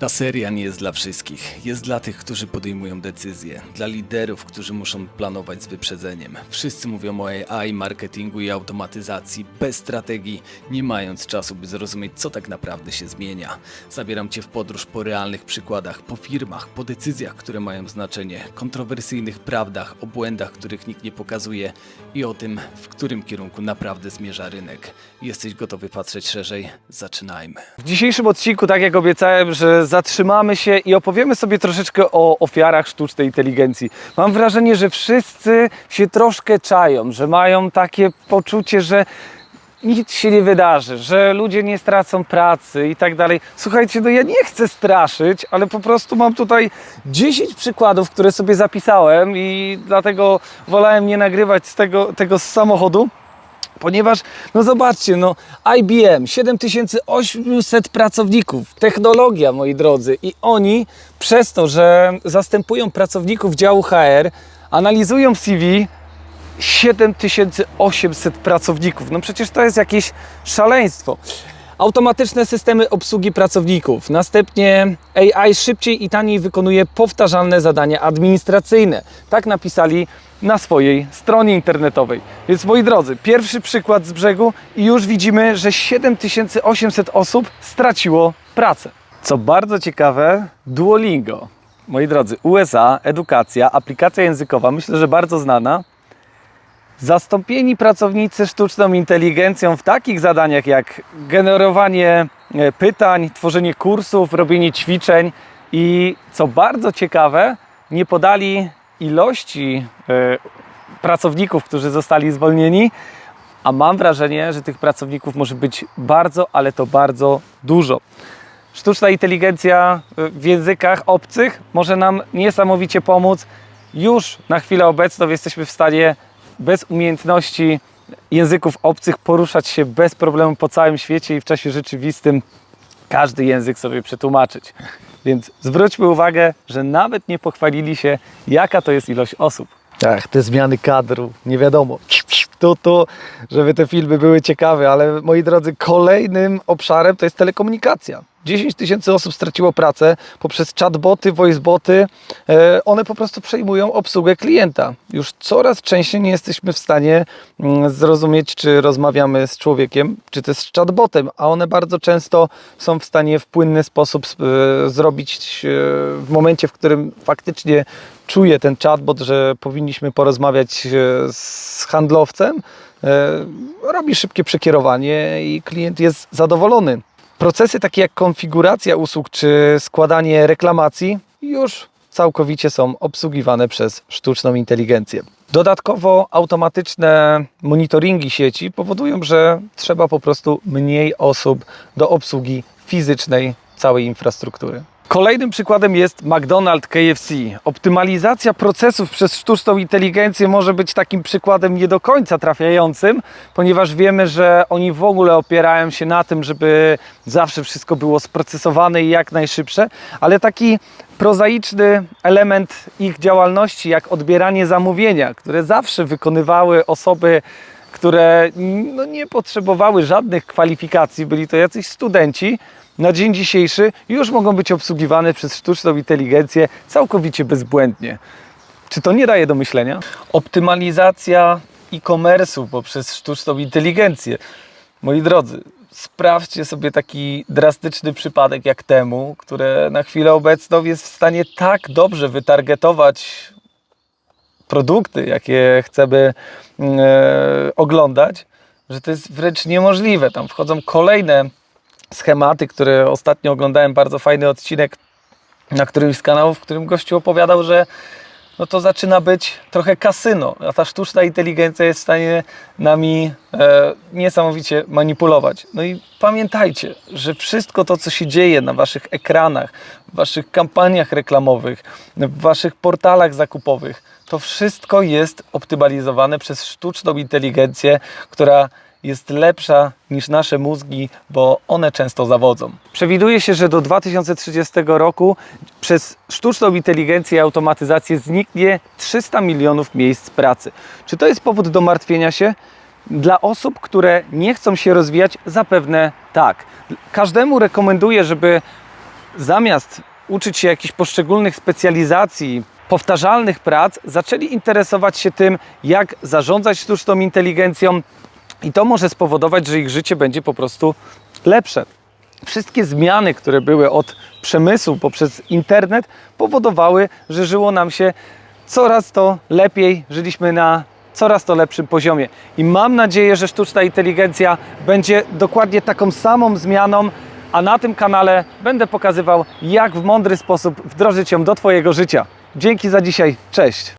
Ta seria nie jest dla wszystkich. Jest dla tych, którzy podejmują decyzje, dla liderów, którzy muszą planować z wyprzedzeniem. Wszyscy mówią o AI, marketingu i automatyzacji bez strategii, nie mając czasu, by zrozumieć, co tak naprawdę się zmienia. Zabieram Cię w podróż po realnych przykładach, po firmach, po decyzjach, które mają znaczenie, kontrowersyjnych prawdach, o błędach, których nikt nie pokazuje i o tym, w którym kierunku naprawdę zmierza rynek. Jesteś gotowy patrzeć szerzej? Zaczynajmy. W dzisiejszym odcinku, tak jak obiecałem, że zatrzymamy się i opowiemy sobie troszeczkę o ofiarach sztucznej inteligencji. Mam wrażenie, że wszyscy się troszkę czają, że mają takie poczucie, że nic się nie wydarzy, że ludzie nie stracą pracy i tak dalej. Słuchajcie, no ja nie chcę straszyć, ale po prostu mam tutaj 10 przykładów, które sobie zapisałem i dlatego wolałem nie nagrywać z tego, tego z samochodu. Ponieważ, no zobaczcie, no IBM, 7800 pracowników, technologia, moi drodzy, i oni przez to, że zastępują pracowników działu HR, analizują CV 7800 pracowników. No przecież to jest jakieś szaleństwo. Automatyczne systemy obsługi pracowników. Następnie AI szybciej i taniej wykonuje powtarzalne zadania administracyjne. Tak napisali na swojej stronie internetowej. Więc moi drodzy, pierwszy przykład z brzegu i już widzimy, że 7800 osób straciło pracę. Co bardzo ciekawe, Duolingo. Moi drodzy, USA, edukacja, aplikacja językowa, myślę, że bardzo znana. Zastąpieni pracownicy sztuczną inteligencją w takich zadaniach jak generowanie e, pytań, tworzenie kursów, robienie ćwiczeń i co bardzo ciekawe, nie podali ilości e, pracowników, którzy zostali zwolnieni, a mam wrażenie, że tych pracowników może być bardzo, ale to bardzo dużo. Sztuczna inteligencja e, w językach obcych może nam niesamowicie pomóc. Już na chwilę obecną jesteśmy w stanie bez umiejętności języków obcych poruszać się bez problemu po całym świecie i w czasie rzeczywistym każdy język sobie przetłumaczyć. Więc zwróćmy uwagę, że nawet nie pochwalili się, jaka to jest ilość osób. Ach, te zmiany kadru, nie wiadomo. To, to, żeby te filmy były ciekawe, ale moi drodzy, kolejnym obszarem to jest telekomunikacja. 10 tysięcy osób straciło pracę poprzez chatboty, voiceboty. E, one po prostu przejmują obsługę klienta. Już coraz częściej nie jesteśmy w stanie mm, zrozumieć, czy rozmawiamy z człowiekiem, czy to jest chatbotem, a one bardzo często są w stanie w płynny sposób e, zrobić e, w momencie, w którym faktycznie czuje ten chatbot, że powinniśmy porozmawiać z handlowcem, robi szybkie przekierowanie i klient jest zadowolony. Procesy takie jak konfiguracja usług czy składanie reklamacji już całkowicie są obsługiwane przez sztuczną inteligencję. Dodatkowo automatyczne monitoringi sieci powodują, że trzeba po prostu mniej osób do obsługi fizycznej całej infrastruktury. Kolejnym przykładem jest McDonald's KFC. Optymalizacja procesów przez sztuczną inteligencję może być takim przykładem nie do końca trafiającym, ponieważ wiemy, że oni w ogóle opierają się na tym, żeby zawsze wszystko było sprocesowane i jak najszybsze, ale taki prozaiczny element ich działalności, jak odbieranie zamówienia, które zawsze wykonywały osoby które no, nie potrzebowały żadnych kwalifikacji, byli to jacyś studenci, na dzień dzisiejszy już mogą być obsługiwane przez sztuczną inteligencję całkowicie bezbłędnie. Czy to nie daje do myślenia? Optymalizacja e-commerce'u poprzez sztuczną inteligencję. Moi drodzy, sprawdźcie sobie taki drastyczny przypadek jak temu, które na chwilę obecną jest w stanie tak dobrze wytargetować produkty, jakie chcemy mm, e, oglądać, że to jest wręcz niemożliwe. Tam wchodzą kolejne schematy, które ostatnio oglądałem, bardzo fajny odcinek na którymś z kanałów, w którym gościu opowiadał, że no to zaczyna być trochę kasyno, a ta sztuczna inteligencja jest w stanie nami e, niesamowicie manipulować. No i pamiętajcie, że wszystko to, co się dzieje na waszych ekranach, w waszych kampaniach reklamowych, w waszych portalach zakupowych, to wszystko jest optymalizowane przez sztuczną inteligencję, która jest lepsza niż nasze mózgi, bo one często zawodzą. Przewiduje się, że do 2030 roku przez sztuczną inteligencję i automatyzację zniknie 300 milionów miejsc pracy. Czy to jest powód do martwienia się? Dla osób, które nie chcą się rozwijać, zapewne tak. Każdemu rekomenduję, żeby zamiast uczyć się jakichś poszczególnych specjalizacji, powtarzalnych prac, zaczęli interesować się tym, jak zarządzać sztuczną inteligencją, i to może spowodować, że ich życie będzie po prostu lepsze. Wszystkie zmiany, które były od przemysłu poprzez internet, powodowały, że żyło nam się coraz to lepiej, żyliśmy na coraz to lepszym poziomie. I mam nadzieję, że sztuczna inteligencja będzie dokładnie taką samą zmianą, a na tym kanale będę pokazywał, jak w mądry sposób wdrożyć ją do Twojego życia. Dzięki za dzisiaj, cześć!